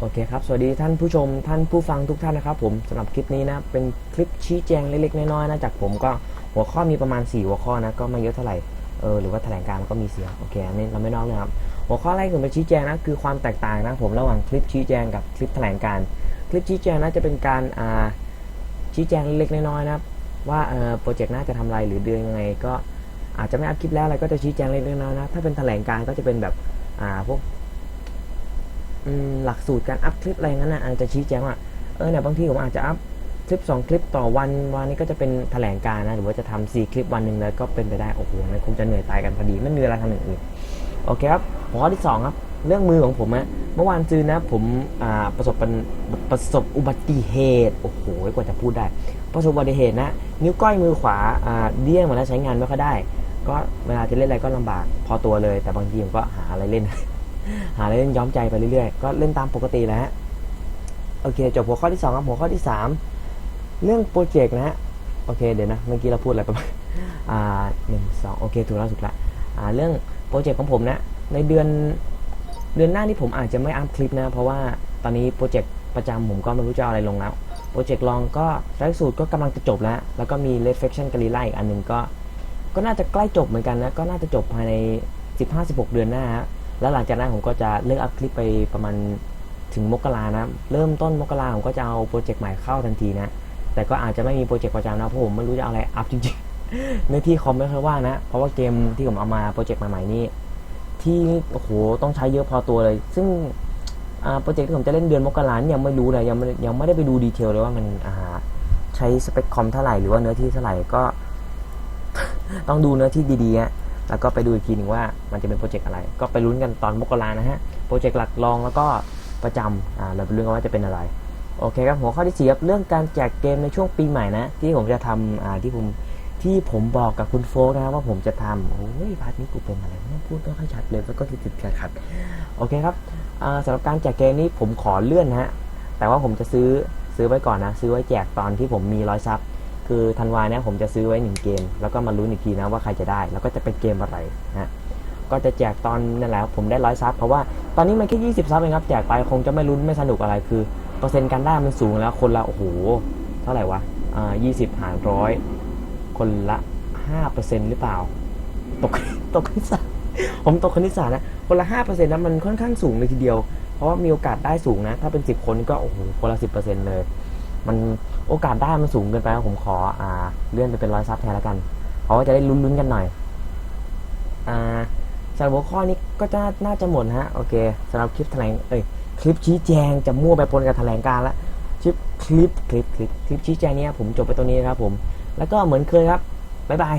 โอเคครับ สวัสดีท่านผู้ชมท่านผู้ฟังทุกท่านนะครับ ผมสำหรับคลิปนี้นะ เป็นคลิปชี้แจงเล็กๆน้อยๆนะจากผมก็หัวข้อมีประมาณ 4 หัวข้อนะ ก็ไม่เยอะเท่าไหร่ เออ หรือว่าแถลงการมันก็มีเสียง โอเค อันนี้เราไม่นอกเลยครับ หัวข้อแรกผมไปชี้แจงนะคือความแตกต่างนะผมระหว่างคลิปชี้แจงกับคลิปแถลงการ คลิปชี้แจงนะจะเป็นการอ่าชี้แจงเล็กๆน้อยๆนะว่าเออโปรเจกต์น่าจะทำอะไรหรือเดือนยังไง ก็อาจจะไม่อัพคลิปแล้วอะไรก็จะชี้แจงเล็กๆน้อยๆนะ ถ้าเป็นแถลงการก็จะเป็นแบบอ่าพวก หลักสูตรการอัพคลิปอะไรงั้นนะอาจจะชี้แจงว่าเออเนี่ยบางทีผมอาจจะอัพคลิป 2 คลิปต่อวันวันนี้ก็จะเป็นแถลงการ์นะ หรือว่าจะทำ4คลิปวันหนึ่งแล้วก็เป็นไปได้ โอ้โหมันคงจะเหนื่อยตายกันพอดี ไม่มีเวลาทำอย่างอื่น โอเคครับหัวข้อที่สองครับ เรื่องมือของผมอะเมื่อวานซื้อนะ ผมประสบปประสบอุบัติเหตุ โอ้โห กว่าจะพูดได้ ประสบอุบัติเหตุนะ นิ้วก้อยมือขวาอ่าเดี้ยงหมดแล้วใช้งานไม่ค่อยได้ ก็เวลาจะเล่นอะไรก็ลำบากพอตัวเลย แต่บางทีผมก็หาอะไรเล่น หาอะไรเล่นย้อมใจไปเรื่อยๆ ก็เล่นตามปกติแล้วฮะโอเคจบหัวข้อที่2ครับหัวข้อที่ 3 เรื่องโปรเจกต์นะฮะโอเคเดี๋ยวนะเมื่อกี้เราพูดอะไรไปบ้างอ่าหนึ่งสองโอเคถูกแล้วถูกแล้วอ่าเรื่องโปรเจกต์ของผมนะในเดือนเดือนหน้านี่ผมอาจจะไม่อัพคลิปนะ เพราะว่าตอนนี้โปรเจกต์ประจำผมก็ไม่รู้จะเอาอะไรลงแล้วโปรเจกต์ลองก็ไร้สูตรก็กำลังจะจบแล้ว แล้วก็มี Reflection g a l i l a อีกอันหนึ่งก็ ก็น่าจะใกล้จบเหมือนกันนะ ก็น่าจะจบภายใน 15-16 เดือนหน้าฮะ แล้วหลังจากนั้นผมก็จะเลิกอัพคลิปไปประมาณถึงมกรานะ เริ่มต้นมกราผมก็จะเอาโปรเจกต์ใหม่เข้าทันทีนะ แต่ก็อาจจะไม่มีโปรเจกต์ประจำนะเพราะผมไม่รู้จะเอาอะไรอัพจริงๆในที่คอมไม่ค่อยว่างนะ เพราะว่าเกมที่ผมเอามาโปรเจกต์ใหม่ๆนี่ที่โอ้โหต้องใช้เยอะพอตัวเลย ซึ่งโปรเจกต์ที่ผมจะเล่นเดือนมกราเนี่ยยังไม่รู้เลยยังไม่ยังไม่ได้ไปดูดีเทลเลยว่ามันใช้สเปคคอมเท่าไหร่หรือว่าเนื้อที่เท่าไหร่ก็ ต้องดูเนื้อที่ดีๆฮะ แล้วก็ไปดูอีกทีหนึ่งว่ามันจะเป็นโปรเจกต์อะไร ก็ไปลุ้นกันตอนมกรานะฮะ โปรเจกต์หลักรองแล้วก็ประจำอ่าเราไปลุ้นกันว่าจะเป็นอะไร โอเคครับ หัวข้อที่สี่ครับ เรื่องการแจกเกมในช่วงปีใหม่นะ ที่ผมจะทำอ่าที่ผมที่ผมบอกกับคุณโฟกนะครับว่าผมจะทำโอ้ยพาร์ทนี้กูเป็นอะไรไม่พูดไม่ค่อยชัดเลยแล้วก็ติดติดขัดขัดโอเคครับอ่าสำหรับการแจกเกมนี้ผมขอเลื่อนนะฮะแต่ว่าผมจะซื้อซื้อไว้ก่อนนะ ซื้อไว้แจกตอนที่ผมมีร้อยซับ คือธันวาเนี่ยผมจะซื้อไว้หนึ่งเกม แล้วก็มาลุ้นอีกทีนะว่าใครจะได้ แล้วก็จะเป็นเกมอะไรนะก็จะแจกตอนนั่นแหละผมได้ร้อยซับเพราะว่าตอนนี้มันแค่ยี่สิบซับเองครับแจกไปคงจะไม่ลุ้นไม่สนุกอะไรคือเปอร์เซ็นต์การได้มันสูงแล้วคนละโอ้โหเท่าไหร่วะอ่ายี่สิบหารร้อยคนละห้าเปอร์เซ็นต์หรือเปล่า ตกตกคณิตศาสตร์ผมตกคณิตศาสตร์นะคนละห้าเปอร์เซ็นต์นะมันค่อนข้างสูงเลยทีเดียว เพราะว่ามีโอกาสได้สูงนะ ถ้าเป็นสิบคนก็โอ้โหคนละสิบเปอร์เซ็นต์เลย มันโอกาสได้มันสูงเกินไปผมขออ่า เลื่อนไปเป็นร้อยซับแทนแล้วกัน เพราะว่าจะได้ลุ้นๆกันหน่อย อ่าสำหรับหัวข้อนี้ก็จะน่าจะหมดนะฮะโอเคสำหรับคลิปแถลงเอ้ยคลิปชี้แจงจะมั่วไปปนกับแถลงการละคลิปคลิปคลิปคลิปคลิปชี้แจงเนี้ยผมจบไปตรงนี้นะครับผม แล้วก็เหมือนเคยครับบ๊ายบาย